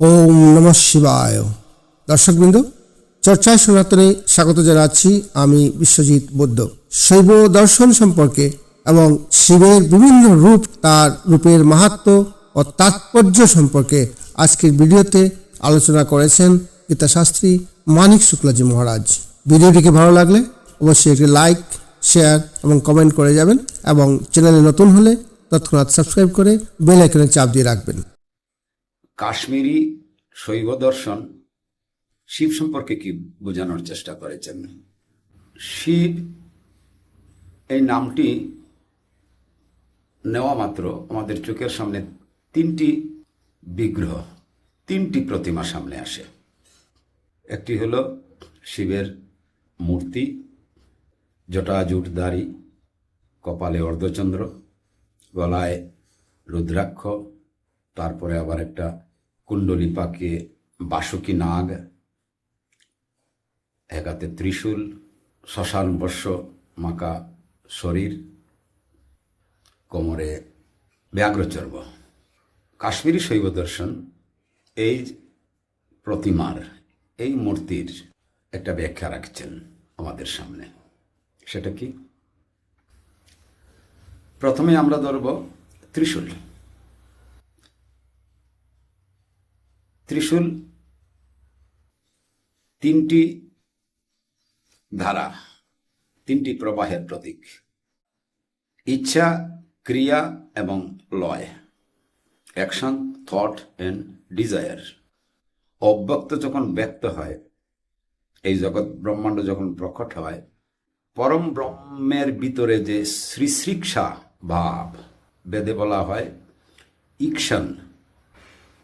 ওম নম শিবায়। দর্শকবৃন্দ, চর্চায় সনাতনে স্বাগত জানাচ্ছি আমি বিশ্বজিৎ বৌদ্ধ শৈব দর্শন সম্পর্কে এবং শিবের বিভিন্ন রূপ, তার রূপের মাহাত্ম ও তাৎপর্য সম্পর্কে আজকের ভিডিওতে আলোচনা করেছেন গীতাশাস্ত্রী মানিক শুক্লাজি মহারাজ। ভিডিওটিকে ভালো লাগলে অবশ্যই একটি লাইক, শেয়ার এবং কমেন্ট করে যাবেন এবং চ্যানেলে নতুন হলে তৎক্ষণাৎ সাবস্ক্রাইব করে বেল আইকনে চাপ দিয়ে রাখবেন। কাশ্মীরি শৈব দর্শন শিব সম্পর্কে কি বোঝানোর চেষ্টা করেছেন? শিব এই নামটি নেওয়া মাত্র আমাদের চোখের সামনে তিনটি বিগ্রহ, তিনটি প্রতিমা সামনে আসে। একটি হল শিবের মূর্তি জটাজুটদারি কপালে অর্ধচন্দ্র, গলায় রুদ্রাক্ষ, তারপরে আবার একটা কুণ্ডলী পাকে বাসুকি নাগ, একাতে ত্রিশূল, শ্মশান বর্ষ, মাকা শরীর, কোমরে ব্যাঘ্রচর্ব কাশ্মীরি শৈব দর্শন, এই প্রতিমার, এই মূর্তির একটা ব্যাখ্যা রাখছেন আমাদের সামনে। সেটা কি? প্রথমে আমরা ধরব ত্রিশূল। ত্রিশূল, তিনটি ধারা, তিনটি প্রবাহের প্রতীক। ইচ্ছা, ক্রিয়া এবং লয়। Action, thought and desire. অব্যক্ত যখন ব্যক্ত হয়, এই জগৎ ব্রহ্মাণ্ড যখন প্রকট হয়, পরম ব্রহ্মের ভিতরে যে শ্রীশ্রিক্ষা ভাব, বেদে বলা হয় ইকশন।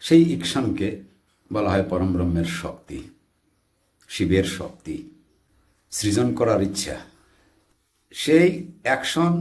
সেই ইকশনকে বলা হয় পরম ব্রহ্মের শক্তি, শিবের শক্তি, সৃজন করার ইচ্ছা। সেই অ্যাকশন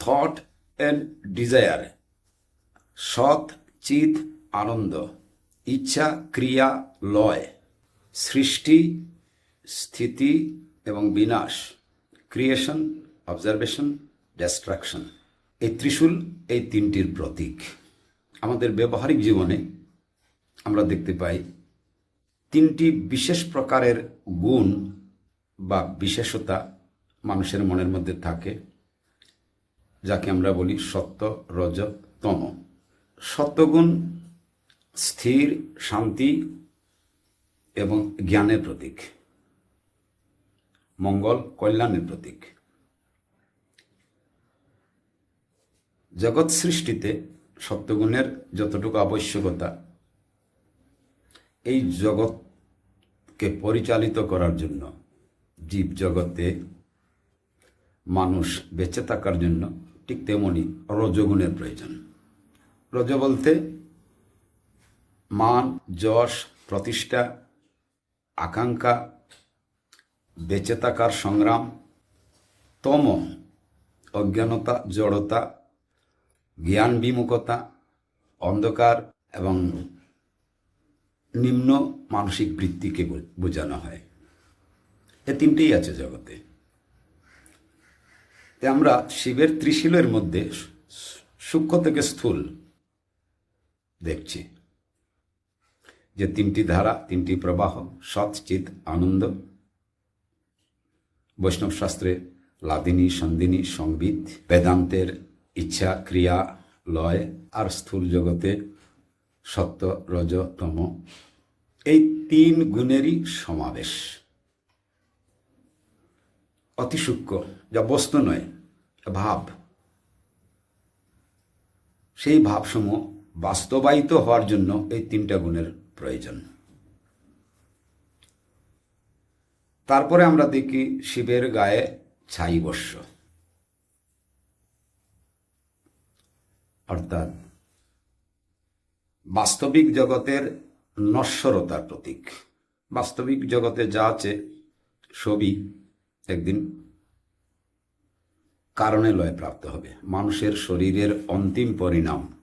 থট অ্যান্ড ডিজায়ার সৎ চিত আনন্দ, ইচ্ছা, ক্রিয়া, লয়, সৃষ্টি, স্থিতি এবং বিনাশ ক্রিয়েশন অবজারভেশন ডেস্ট্রাকশন এই ত্রিশূল এই তিনটির প্রতীক। আমাদের ব্যবহারিক জীবনে আমরা দেখতে পাই, তিনটি বিশেষ প্রকারের গুণ বা বিশেষতা মানুষের মনের মধ্যে থাকে, যাকে আমরা বলি সত্য, রজ, তম। সত্যগুণ স্থির, শান্তি এবং জ্ঞানের প্রতীক। মঙ্গল কল্যাণের প্রতীক। জগৎ সৃষ্টিতে সত্যগুণের যতটুকু আবশ্যকতা এই জগৎকে পরিচালিত করার জন্য, জীব জগতে মানুষ বেঁচে থাকার জন্য ঠিক তেমনি রজগুণের প্রয়োজন। রজ বলতে মান, যশ, প্রতিষ্ঠা, আকাঙ্ক্ষা, বেঁচে থাকার সংগ্রাম, তম অজ্ঞানতা, জড়তা, জ্ঞান বিমুখতা, অন্ধকার এবং নিম্ন মানসিক বৃত্তিকে বোঝানো হয়। এ তিনটেই আছে জগতে। আমরা শিবের ত্রিশীলের মধ্যে সূক্ষ্ম থেকে স্থূল দেখছি। যে তিনটি ধারা, তিনটি প্রবাহ, সৎ, চিত, আনন্দ। বৈষ্ণব শাস্ত্রে লাদিনী, সন্দিনী, সংবিত, বেদান্তের ইচ্ছা, ক্রিয়া, লয় আর স্থূল জগতে সত্য রজ তম এই তিন গুণেরই সমাবেশ। অতি সূক্ষ্ম, যা বস্তু নয় ভাব। সেই ভাবসমূহ বাস্তবায়িত হওয়ার জন্য এই তিনটা গুণের প্রয়োজন। তারপরে আমরা দেখি শিবের গায়ে ছাই বর্ষ। অর্থাৎ বাস্তবিক জগতের নশ্বরতার প্রতীক। বাস্তবিক জগতে যা আছে, সবই একদিন কারণে লয় প্রাপ্ত হবে। মানুষের শরীরের অন্তিম পরিণাম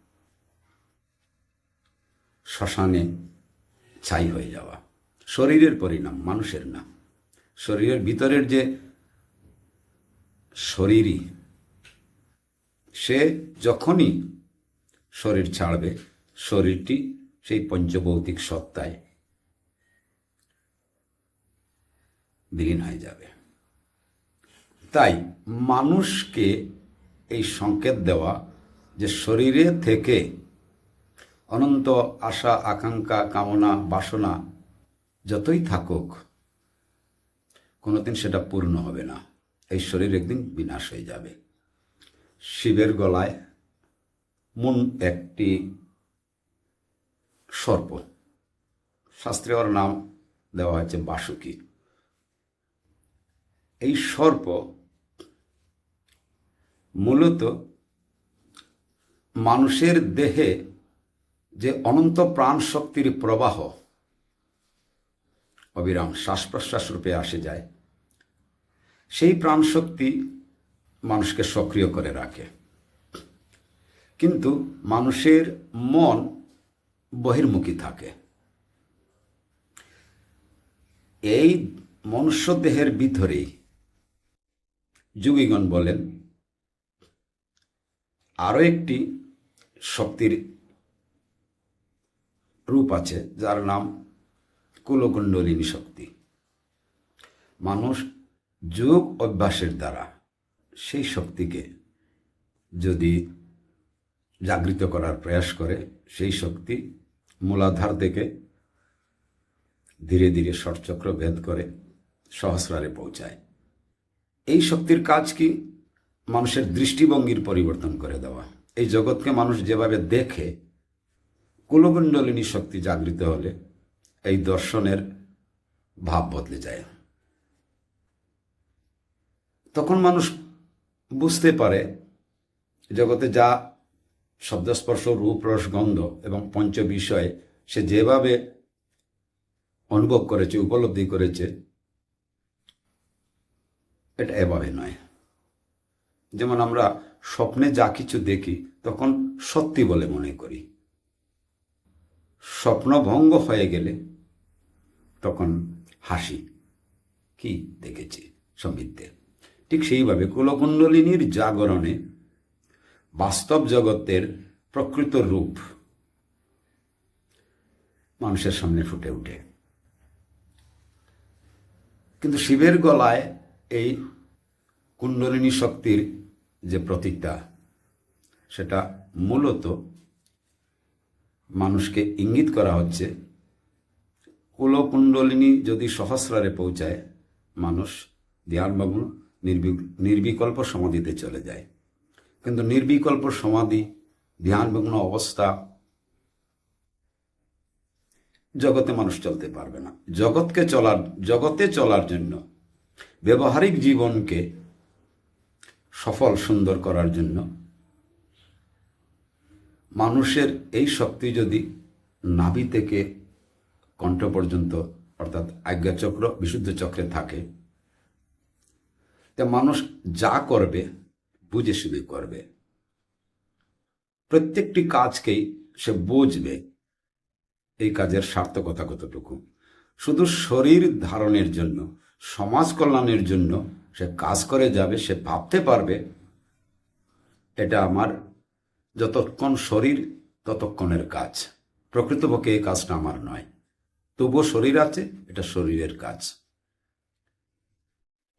শ্মশানে ছাই হয়ে যাওয়া। শরীরের পরিণাম মানুষের না। শরীরের ভিতরের যে শরীরই, সে যখনই শরীর ছাড়বে শরীরটি সেই পঞ্চভৌতিক সত্তায় বিলীন হয়ে যাবে। তাই মানুষকে এই সংকেত দেওয়া যে শরীরে থেকে অনন্ত আশা, আকাঙ্ক্ষা, কামনা, বাসনা যতই থাকুক, কোনোদিন সেটা পূর্ণ হবে না। এই শরীর একদিন বিনাশ হয়ে যাবে। শিবের গলায় মন একটি সর্প। শাস্ত্রে ওর নাম দেওয়া হয়েছে বাসুকি। এই সর্প মূলত মানুষের দেহে যে অনন্ত প্রাণ শক্তির প্রবাহ, অবিরাম শ্বাস প্রশ্বাস রূপে আসে যায়, সেই প্রাণ শক্তি মানুষকে সক্রিয় করে রাখে। কিন্তু মানুষের মন বহির্মুখী থাকে। এই মনুষ্য দেহের ভিতরেই যুগীগণ বলেন, আরও একটি শক্তির রূপ আছে, যার নাম কুলকুণ্ডলিনী শক্তি। মানুষ যোগ অভ্যাসের দ্বারা সেই শক্তিকে যদি জাগৃত করার প্রয়াস করে, সেই শক্তি মূলাধার থেকে ধীরে ধীরে ষটচক্র ভেদ করে সহস্রারে পৌঁছায়। এই শক্তির কাজ কি? মানুষের দৃষ্টিভঙ্গির পরিবর্তন করে দেওয়া। এই জগৎকে মানুষ যেভাবে দেখে, কুলকুণ্ডলিনী শক্তি জাগৃত হলে এই দর্শনের ভাব বদলে যায়। তখন মানুষ বুঝতে পারে, জগতে যা শব্দস্পর্শ, রূপ, রস, গন্ধ এবং পঞ্চ বিষয়ে সে যেভাবে অনুভব করেছে, উপলব্ধি করেছে, এটা এভাবে নয়। যেমন আমরা স্বপ্নে যা কিছু দেখি, তখন সত্যি বলে মনে করি। স্বপ্নভঙ্গ হয়ে গেলে তখন হাসি, কি দেখেছি সমৃদ্ধের ঠিক সেইভাবে কুলকুণ্ডলিনীর জাগরণে বাস্তব জগতের প্রকৃত রূপ মানুষের সামনে ফুটে ওঠে। কিন্তু শিবের গলায় এই কুণ্ডলিনী শক্তির যে প্রতীকটা সেটা মূলত মানুষকে ইঙ্গিত করা হচ্ছে, কুলকুণ্ডলিনী যদি সহস্রারে পৌঁছায়, মানুষ ধ্যানমগ্ন, নির্বি- নির্বিকল্প সমাধিতে চলে যায়। কিন্তু নির্বিকল্প সমাধি ধ্যানমগ্ন অবস্থা, জগতে মানুষ চলতে পারবে না। জগৎকে চলার, জগতে চলার জন্য ব্যবহারিক জীবনকে সফল, সুন্দর করার জন্য মানুষের এই শক্তি যদি নাভি থেকে কণ্ঠ পর্যন্ত, অর্থাৎ আজ্ঞাচক্র, বিশুদ্ধ চক্রে থাকে, তা মানুষ যা করবে বুঝে শুধু করবে। প্রত্যেকটি কাজকেই সে বুঝবে এই কাজের সার্থকতা কতটুকু শুধু শরীর ধারণের জন্য, সমাজ কল্যাণের জন্য সে কাজ করে যাবে, সে ভাবতে পারবে, এটা আমার যতক্ষণ শরীর, ততক্ষণের কাজ। প্রকৃতপক্ষে এই কাজটা আমার নয়। তবুও শরীর আছে, এটা শরীরের কাজ।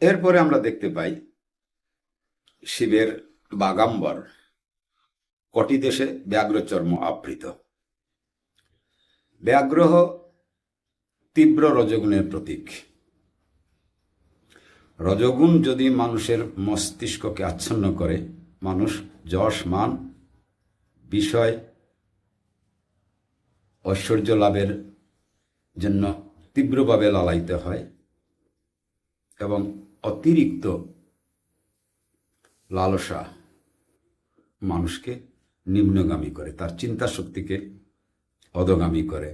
এরপরে আমরা দেখতে পাই শিবের বাগাম্বর কটি দেশে ব্যাঘ্রচর্ম আবৃত? ব্যাঘ্রহ তীব্র রজগুণের প্রতীক। রজগুণ যদি মানুষের মস্তিষ্ককে আচ্ছন্ন করে, মানুষ যশ, মান, বিষয়, ঐশ্বর্য লাভের জন্য তীব্রভাবে লালায়িত হয় এবং অতিরিক্ত লালসা মানুষকে নিম্নগামী করে, তার চিন্তা শক্তিকে অধগামী করে।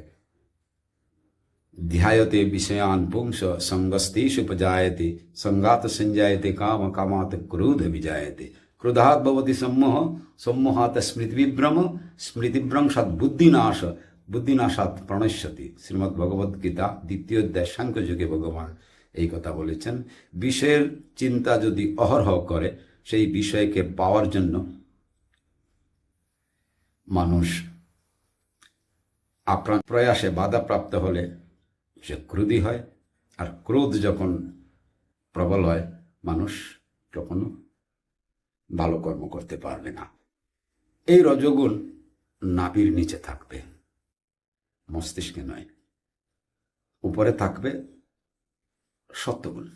ধ্যায়তে বিষয়ান পুংস সঙ্গস্তেষ উপজায়তে, সঙ্গাত সঞ্জায়তে, কাম কামাত ক্রোধ বিজায়তে। ক্রোধাৎ ভবতি সম্মোহ, সম্মোহাত স্মৃতিবিভ্রম স্মৃতিভ্রংসাৎ বুদ্ধিনাশ, বুদ্ধিনাশাৎ প্রণশ্যতি। শ্রীমদ্ ভগবদ গীতা দ্বিতীয় অধ্যায় সাংখ্য যুগে ভগবান এই কথা বলেছেন। বিষয়ের চিন্তা যদি অহরহ করে সেই বিষয়কে পাওয়ার জন্য মানুষ আপ্রাণ প্রয়াসে বাধাপ্রাপ্ত হলে সে ক্রোধী হয়। আর ক্রোধ যখন প্রবল হয়, মানুষ কখনো ভালো কর্ম করতে পারবে না। এই রজগুণ নাভির নিচে থাকবে, মস্তিষ্কে নয়, উপরে থাকবে সত্যগুণ।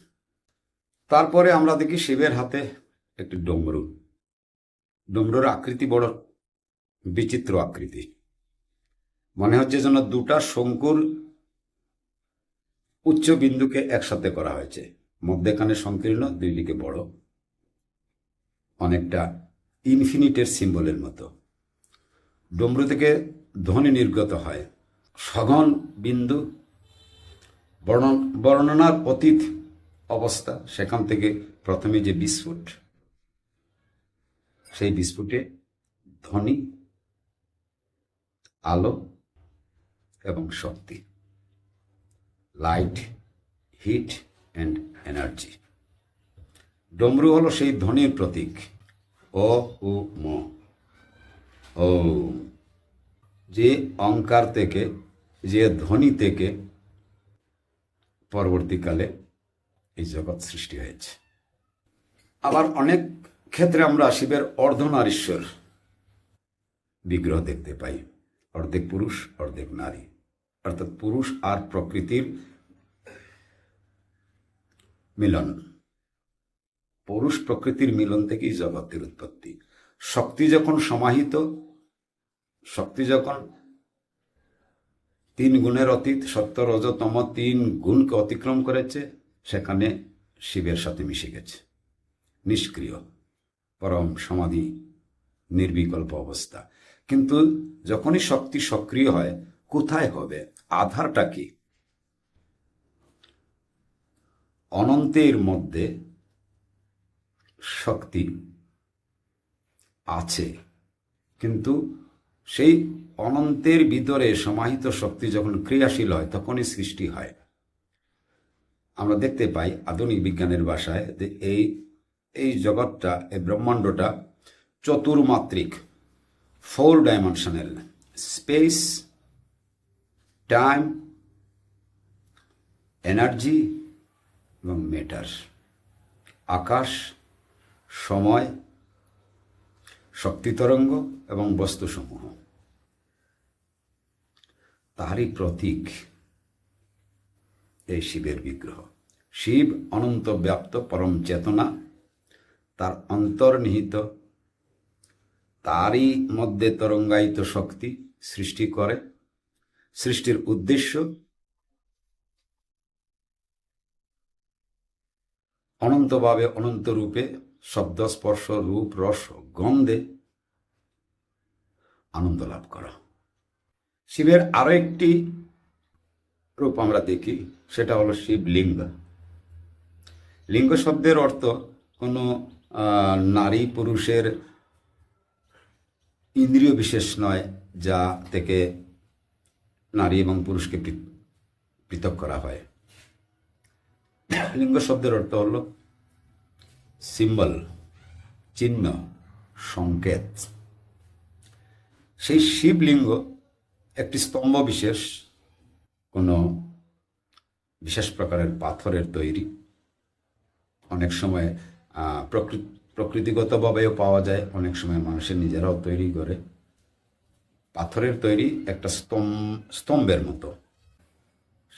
তারপরে আমরা দেখি শিবের হাতে একটি ডমরু। ডমরুর আকৃতি বড়, বিচিত্র আকৃতি। মনে হচ্ছে যেন দুটা শঙ্কুর উচ্চ বিন্দুকে একসাথে করা হয়েছে। মধ্যেখানে সংকীর্ণ দুই দিকে বড়। অনেকটা ইনফিনিটের সিম্বলের মতো। ডমরু থেকে ধ্বনি নির্গত হয়। সঘন বিন্দু বর্ণন বর্ণনার অতীত অবস্থা, সেখান থেকে প্রথমে যে বিস্ফোট। সেই বিস্ফোটে ধ্বনি আলো এবং শক্তি লাইট হিট অ্যান্ড এনার্জি ডমরু হলো সেই ধ্বনির প্রতীক। অ, উ, ম। ও, যে অঙ্কার থেকে, যে ধ্বনি থেকে পরবর্তীকালে এই জগৎ সৃষ্টি হয়েছে। আবার অনেক ক্ষেত্রে আমরা শিবের অর্ধনারীশ্বর বিগ্রহ দেখতে পাই। অর্ধেক পুরুষ, অর্ধেক নারী। অর্থাৎ পুরুষ আর প্রকৃতির মিলন। পুরুষ প্রকৃতির মিলন থেকেই জগতের উৎপত্তি। শক্তি যখন সমাহিত, শক্তি যখন তিন গুণের অতীত সত্য রজতম তিন গুণকে অতিক্রম করেছে, সেখানে শিবের সাথে মিশে গেছে। নিষ্ক্রিয়। পরম সমাধি নির্বিকল্প অবস্থা। কিন্তু যখনই শক্তি সক্রিয় হয়, কোথায় হবে? আধারটা কি? অনন্তের মধ্যে শক্তি আছে, কিন্তু সেই অনন্তের ভিতরে সমাহিত শক্তি যখন ক্রিয়াশীল হয়, তখনই সৃষ্টি হয়। আমরা দেখতে পাই আধুনিক বিজ্ঞানের ভাষায় যে এই এই জগৎটা, এই ব্রহ্মাণ্ডটা চতুর্মাত্রিক four dimensional space time energy এবং মেটার আকাশ, সময়, শক্তি তরঙ্গ এবং বস্তুসমূহ। তারই প্রতীক এই শিবের বিগ্রহ। শিব অনন্ত ব্যাপ্ত পরম চেতনা তার অন্তর্নিহিত। তারই মধ্যে তরঙ্গায়িত শক্তি সৃষ্টি করে। সৃষ্টির উদ্দেশ্য অনন্তভাবে অনন্ত রূপে শব্দ, স্পর্শ, রূপ, রস, গন্ধে আনন্দ লাভ করা। শিবের আরও একটি রূপ আমরা দেখি, সেটা হলো শিবলিঙ্গ। লিঙ্গ শব্দের অর্থ কোনো নারী পুরুষের ইন্দ্রিয় বিশেষ নয়, যা থেকে নারী এবং পুরুষকে পৃথক করা হয়। লিঙ্গ শব্দের অর্থ হলো সিম্বল, চিহ্ন, সংকেত। সেই শিবলিঙ্গ একটি স্তম্ভ বিশেষ, কোনো বিশেষ প্রকারের পাথরের তৈরি। অনেক সময় প্রকৃতিগতভাবেও পাওয়া যায়। অনেক সময় মানুষের নিজেরাও তৈরি করে। পাথরের তৈরি একটা স্তম্ভ, স্তম্ভের মতো।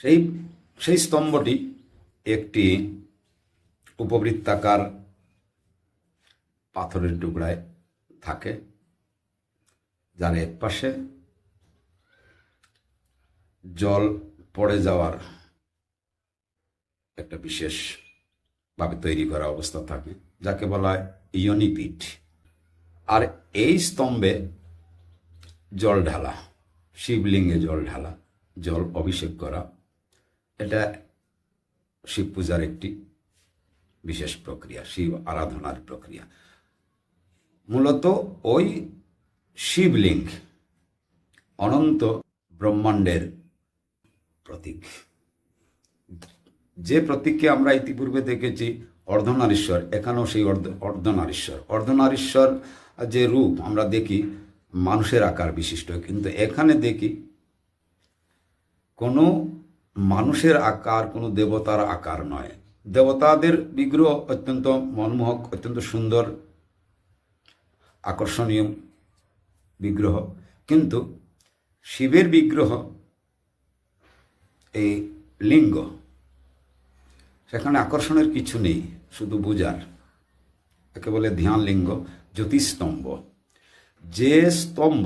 সেই সেই স্তম্ভটি একটি উপবৃত্তাকার পাথরের টুকরায় থাকে, যার এক পাশে জল পড়ে যাওয়ার একটা বিশেষ ভাবে তৈরি করা অবস্থা থাকে, যাকে বলা হয় ইয়নিপিঠ। আর এই স্তম্ভে জল ঢালা, শিবলিঙ্গে জল ঢালা, জল অভিষেক করা, এটা শিব পূজার একটি বিশেষ প্রক্রিয়া, শিব আরাধনার প্রক্রিয়া। মূলত ওই শিবলিঙ্গ অনন্ত ব্রহ্মাণ্ডের প্রতীক। যে প্রতীককে আমরা ইতিপূর্বে দেখেছি, অর্ধনারীশ্বর, এখানেও সেই অর্ধ, অর্ধনারীশ্বর। অর্ধনারীশ্বর যে রূপ আমরা দেখি, মানুষের আকার বিশিষ্ট, কিন্তু এখানে দেখি কোনো মানুষের আকার, কোনো দেবতার আকার নয়। দেবতাদের বিগ্রহ অত্যন্ত মনমোহক, অত্যন্ত সুন্দর, আকর্ষণীয় বিগ্রহ। কিন্তু শিবের বিগ্রহ, এই লিঙ্গ সেখানে আকর্ষণের কিছু নেই, শুধু বুজার। একে বলে ধ্যান লিঙ্গ জ্যোতিস্তম্ভ যে স্তম্ভ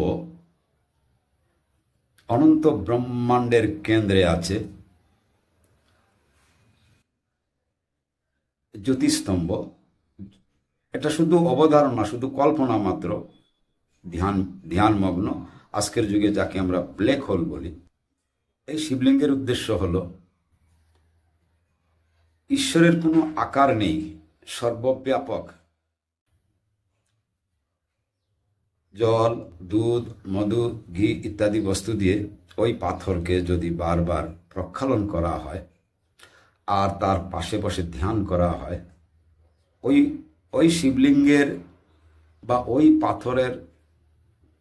অনন্ত ব্রহ্মাণ্ডের কেন্দ্রে আছে জ্যোতিস্তম্ভ এটা শুধু অবধারণা, শুধু কল্পনা মাত্র। ধ্যান, ধ্যানমগ্ন। আজকের যুগে যাকে আমরা ব্ল্যাক হোল বলি। এই শিবলিঙ্গের উদ্দেশ্য হল ঈশ্বরের কোনো আকার নেই, সর্বব্যাপক। জল, দুধ, মধু, ঘি ইত্যাদি বস্তু দিয়ে ওই পাথরকে যদি বারবার প্রক্ষালন করা হয় আর তার পাশে পাশে ধ্যান করা হয়, ওই ওই শিবলিঙ্গের বা ওই পাথরের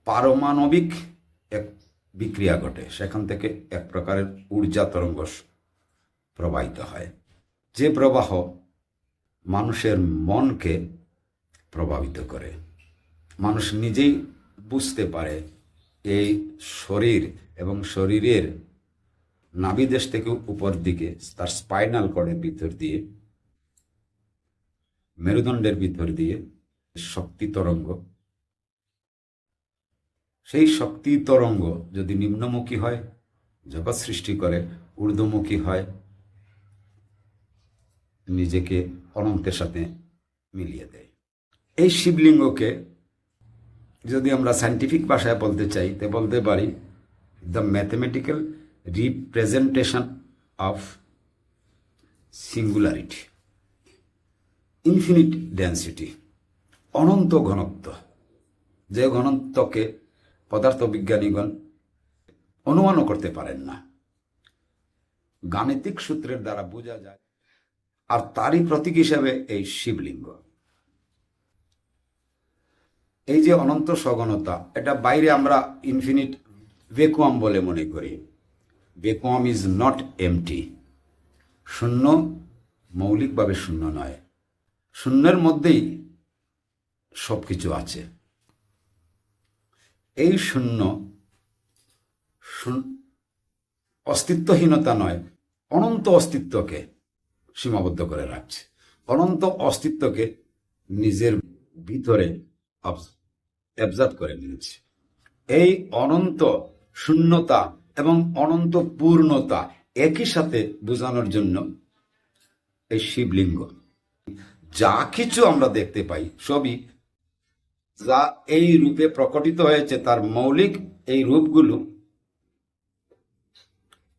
পারমাণবিক এক বিক্রিয়া ঘটে। সেখান থেকে এক প্রকারের ঊর্জা তরঙ্গ প্রবাহিত হয়। যে প্রবাহ মানুষের মনকে প্রভাবিত করে, মানুষ নিজেই বুঝতে পারে এই শরীর এবং শরীরের নাভিদেশ থেকে উপর দিকে তার স্পাইনাল কর্ডের ভিতর দিয়ে, মেরুদণ্ডের ভিতর দিয়ে শক্তি তরঙ্গ, সেই শক্তি তরঙ্গ যদি নিম্নমুখী হয়, জগৎ সৃষ্টি করে, ঊর্ধ্বমুখী হয় নিজেকে অনন্তের সাথে মিলিয়ে দেয়। এই শিবলিঙ্গকে যদি আমরা সায়েন্টিফিক ভাষায় বলতে চাই, তে বলতে পারি the mathematical representation of singularity infinite density অনন্ত ঘনত্ব। যে ঘনত্বকে পদার্থবিজ্ঞানীগণ অনুমানও করতে পারেন না। গাণিতিক সূত্রের দ্বারা বোঝা যায় আর তারই প্রতীক হিসাবে এই শিবলিঙ্গ। এই যে অনন্ত সগণতা, এটা বাইরে আমরা ইনফিনিট ভেকুয়াম বলে মনে করি। ভেকুয়াম ইজ নট এমটি শূন্য মৌলিকভাবে শূন্য নয়। শূন্যের মধ্যেই সব কিছু আছে। এই শূন্য শূন- অস্তিত্বহীনতা নয়, অনন্ত অস্তিত্বকে। সীমাবদ্ধ করে রাখছে। অনন্ত অস্তিত্বকে নিজের ভিতরে অবজার্ভ করে নিয়েছে। এই অনন্ত শূন্যতা এবং অনন্ত পূর্ণতা একই সাথে বোঝানোর জন্য এই শিবলিঙ্গ। যা কিছু আমরা দেখতে পাই সবই যা এই রূপে প্রকটিত হয়েছে, তার মৌলিক এই রূপগুলো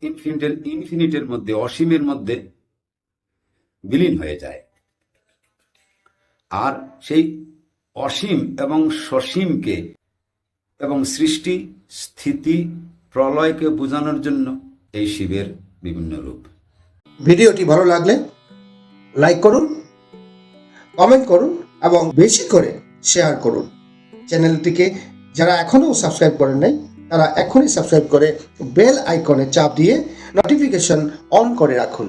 ইনফিনিটের ইনফিনিটের মধ্যে, অসীমের মধ্যে বিলীন হয়ে যায়। আর সেই অসীম এবং সসীমকে এবং সৃষ্টি, স্থিতি, প্রলয়কে বোঝানোর জন্য এই শিবের বিভিন্ন রূপ। ভিডিওটি ভালো লাগলে লাইক করুন, কমেন্ট করুন এবং বেশি করে শেয়ার করুন। চ্যানেলটিকে যারা এখনও সাবস্ক্রাইব করেন নাই, তারা এখনই সাবস্ক্রাইব করে বেল আইকনে চাপ দিয়ে নোটিফিকেশন অন করে রাখুন।